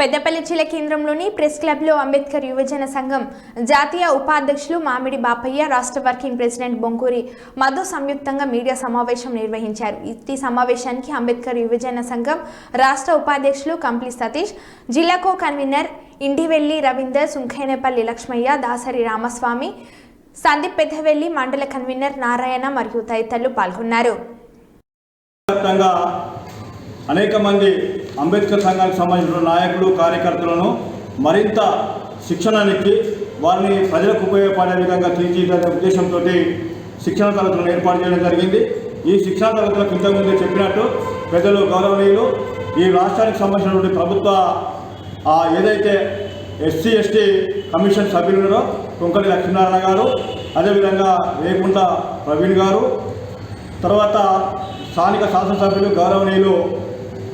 పెద్దపల్లి జిల్లా కేంద్రంలోని ప్రెస్ క్లబ్లో అంబేద్కర్ యువజన సంఘం జాతీయ ఉపాధ్యక్షులు మామిడి బాపయ్య రాష్ట్ర వర్కింగ్ ప్రెసిడెంట్ బొంకూరి మధు సంయుక్తంగా మీడియా సమావేశం నిర్వహించారు. ఈ సమావేశానికి అంబేద్కర్ యువజన సంఘం రాష్ట్ర ఉపాధ్యక్షులు కంప్లి సతీష్ జిల్లా కో కన్వీనర్ ఇండివెల్లి రవీందర్ సుంఖేనేపల్లి లక్ష్మయ్య దాసరి రామస్వామి సందీప్ పెద్దవెల్లి మండల కన్వీనర్ నారాయణ మరియు తదితరులు పాల్గొన్నారు. అనేక మంది అంబేద్కర్ సంఘానికి సంబంధించిన నాయకులు కార్యకర్తలను మరింత శిక్షణనిచ్చి వారిని ప్రజలకు ఉపయోగపడే విధంగా తీర్చిదిద్దే ఉద్దేశంతో శిక్షణ తరగతులను ఏర్పాటు చేయడం జరిగింది. ఈ శిక్షణ తరగతులకు ఇంతకుముందే చెప్పినట్టు పెద్దలు గౌరవనీయులు ఈ రాష్ట్రానికి సంబంధించినటువంటి ప్రభుత్వ ఆ, ఏదైతే ఎస్సీ ఎస్టీ కమిషన్ సభ్యులున్నారో కొంకటి లక్ష్మీనారాయణ గారు అదేవిధంగా రేకుంట ప్రవీణ్ గారు తర్వాత స్థానిక శాసనసభ్యులు గౌరవనీయులు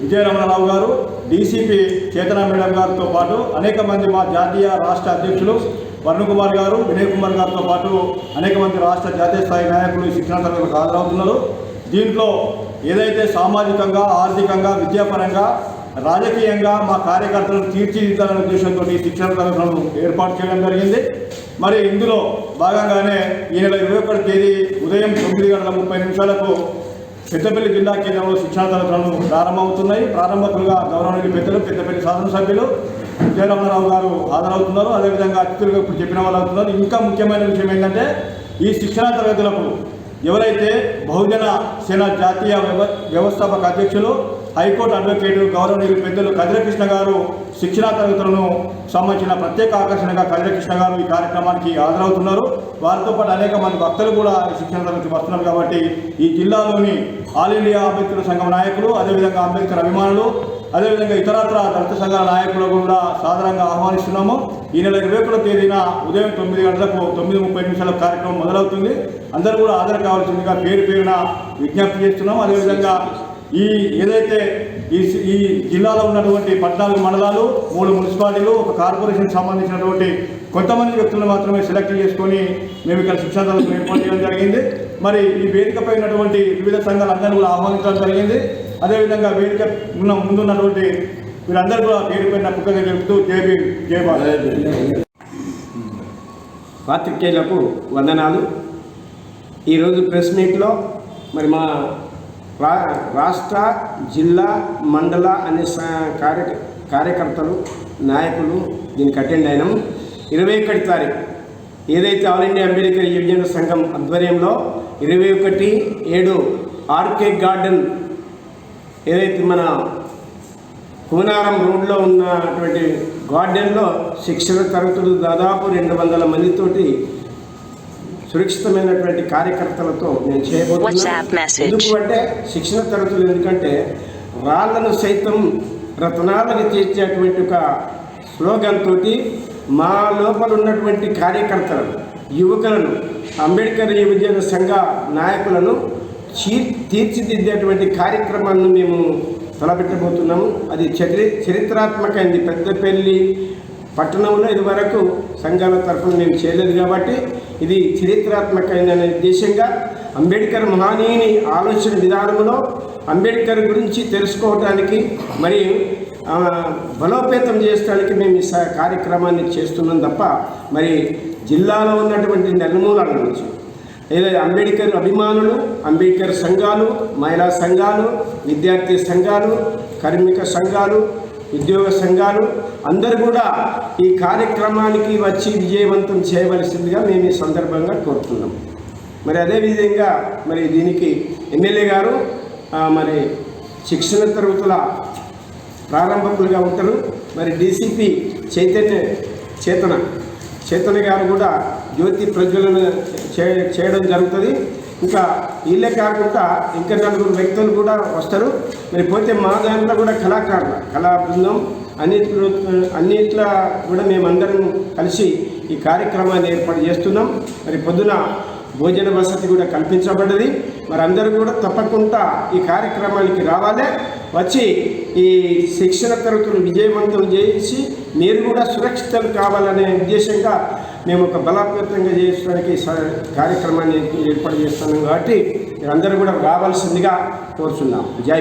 విజయరమణరావు గారు డీసీపీ చేతన మేడం గారితో పాటు అనేక మంది మా జాతీయ రాష్ట్ర అధ్యక్షులు వరుణ్ కుమార్ గారు వినయ్ కుమార్ గారితో పాటు అనేక మంది రాష్ట్ర జాతీయ స్థాయి నాయకులు ఈ శిక్షణ తరగతులకు హాజరవుతున్నారు. దీంట్లో ఏదైతే సామాజికంగా ఆర్థికంగా విద్యాపరంగా రాజకీయంగా మా కార్యకర్తలను తీర్చిదిద్దాలనే ఉద్దేశంతో ఈ శిక్షణ తరగతులను ఏర్పాటు చేయడం జరిగింది. మరి ఇందులో భాగంగానే ఈ నెల ఇరవై ఒకటి తేదీ ఉదయం తొమ్మిది గంటల ముప్పై నిమిషాలకు పెద్దపల్లి జిల్లా కేంద్రంలో శిక్షణ తరగతులను ప్రారంభమవుతున్నాయి. ప్రారంభకులుగా గౌరవనీయులు పెద్దలు పెద్దపల్లి శాసనసభ్యులు జయరమణరావు గారు హాజరవుతున్నారు. అదేవిధంగా అతిథులుగా ఇప్పుడు చెప్పిన వాళ్ళు అవుతున్నారు. ఇంకా ముఖ్యమైన విషయం ఏంటంటే ఈ శిక్షణ తరగతులకు ఎవరైతే బహుజన సేన జాతీయ వ్యవ వ్యవస్థాపక అధ్యక్షులు హైకోర్టు అడ్వకేటు గౌరవనీయులు పెద్దలు కదిరకృష్ణ గారు శిక్షణా తరగతులను సంబంధించిన ప్రత్యేక ఆకర్షణగా కదిరకృష్ణ గారు ఈ కార్యక్రమానికి హాజరవుతున్నారు. వారితో పాటు అనేక మంది భక్తులు కూడా ఈ శిక్షణ తరగతి వస్తున్నారు కాబట్టి ఈ జిల్లాలోని ఆల్ ఇండియా అంబేద్కర్ సంఘం నాయకులు అదేవిధంగా అంబేద్కర్ అభిమానులు అదేవిధంగా ఇతరత్ర దళిత సంఘాల నాయకులు కూడా సాధారణంగా ఆహ్వానిస్తున్నాము. ఈ నెల ఇరవై ఒకటో తేదీన ఉదయం తొమ్మిది గంటలకు తొమ్మిది ముప్పై నిమిషాల కార్యక్రమం మొదలవుతుంది. అందరూ కూడా హాజరు కావాల్సిందిగా పేరు పేరున విజ్ఞప్తి చేస్తున్నాం అదేవిధంగా ఈ ఏదైతే ఈ ఈ జిల్లాలో ఉన్నటువంటి పద్నాలుగు మండలాలు మూడు మున్సిపాలిటీలు ఒక కార్పొరేషన్ సంబంధించినటువంటి కొంతమంది వ్యక్తులను మాత్రమే సెలెక్ట్ చేసుకొని మేము ఇక్కడ శిక్షణ తరగతులు ఏర్పాటు చేయడం జరిగింది. మరి ఈ వేదికపై ఉన్నటువంటి వివిధ సంఘాలందరినీ కూడా ఆహ్వానించడం జరిగింది. అదేవిధంగా వేదిక ఉన్న ముందున్నటువంటి వీరందరూ కూడా పేరు పైన చెబుతూ జేబీ జయబాబు పాత్రికేయులకు వందనాలు. ఈరోజు ప్రెస్ మీట్లో మరి మా రా రాష్ట్ర జిల్లా మండల అనే కార్య కార్యకర్తలు నాయకులు దీనికి అటెండ్ అయినాము ఇరవై ఒకటి తారీఖు ఏదైతే ఆల్ ఇండియా అంబేద్కర్ యువజన సంఘం ఆధ్వర్యంలో ఇరవై ఒకటి ఏడు ఆర్కే గార్డెన్ ఏదైతే మన కూనారం రోడ్లో ఉన్నటువంటి గార్డెన్లో శిక్షణ తరగతులు దాదాపు రెండు వందల మందితోటి సురక్షితమైనటువంటి కార్యకర్తలతో నేను చేయబోతున్నాను. ఎందుకు అంటే శిక్షణ తరగతులు ఎందుకంటే రాళ్ళను సైతం రత్నాలను తీర్చేటువంటి ఒక స్లోగన్ తోటి మా లోపల ఉన్నటువంటి కార్యకర్తలను యువకులను అంబేద్కర్ యువజన సంఘ నాయకులను చీ తీర్చిదిద్దేటువంటి కార్యక్రమాన్ని మేము తలపెట్టబోతున్నాము. అది చరి చరిత్రాత్మకమైంది. పెద్దపల్లి పట్టణంలో ఇదివరకు సంఘాల తరఫున మేము చేయలేదు కాబట్టి ఇది చరిత్రాత్మకమైన ఉద్దేశంగా అంబేద్కర్ మహానీయుని ఆలోచన విధానంలో అంబేద్కర్ గురించి తెలుసుకోవడానికి మరియు బలోపేతం చేయడానికి మేము ఈ స- కార్యక్రమాన్ని చేస్తున్నాం తప్ప మరి జిల్లాలో ఉన్నటువంటి నలుమూలల నుంచి ఏదైతే అంబేద్కర్ అభిమానులు అంబేద్కర్ సంఘాలు మహిళా సంఘాలు విద్యార్థి సంఘాలు కార్మిక సంఘాలు ఉద్యోగ సంఘాలు అందరూ కూడా ఈ కార్యక్రమానికి వచ్చి విజయవంతం చేయవలసిందిగా మేము ఈ సందర్భంగా కోరుతున్నాం. మరి అదేవిధంగా మరి దీనికి ఎమ్మెల్యే గారు మరి శిక్షణ తరగతుల ప్రారంభకులుగా ఉంటారు. మరి డీసీపీ చైతన్య చేతన చేతన గారు కూడా జ్యోతి ప్రజ్వలన చే- చేయడం జరుగుతుంది. ఇంకా వీళ్ళే కాకుండా ఇంకా నలుగురు వ్యక్తులు కూడా వస్తారు. మరి పోతే మా దాంట్లో కూడా కళాకారులు కళా బృందం అన్నిట్లో అన్నిట్లా కూడా మేమందరం కలిసి ఈ కార్యక్రమాన్ని ఏర్పాటు చేస్తున్నాం. మరి పొద్దున భోజన వసతి కూడా కల్పించబడ్డది. మరి అందరూ కూడా తప్పకుండా ఈ కార్యక్రమానికి రావాలి. వచ్చి ఈ శిక్షణ తరగతులు విజయవంతం చేసి మీరు కూడా సురక్షితం కావాలనే ఉద్దేశంగా మేము ఒక బలోపేతంగా చేయడానికి కార్యక్రమాన్ని ఏర్పాటు చేస్తున్నాం కాబట్టి మీరందరూ కూడా రావాల్సిందిగా కోరుచున్నాం. జై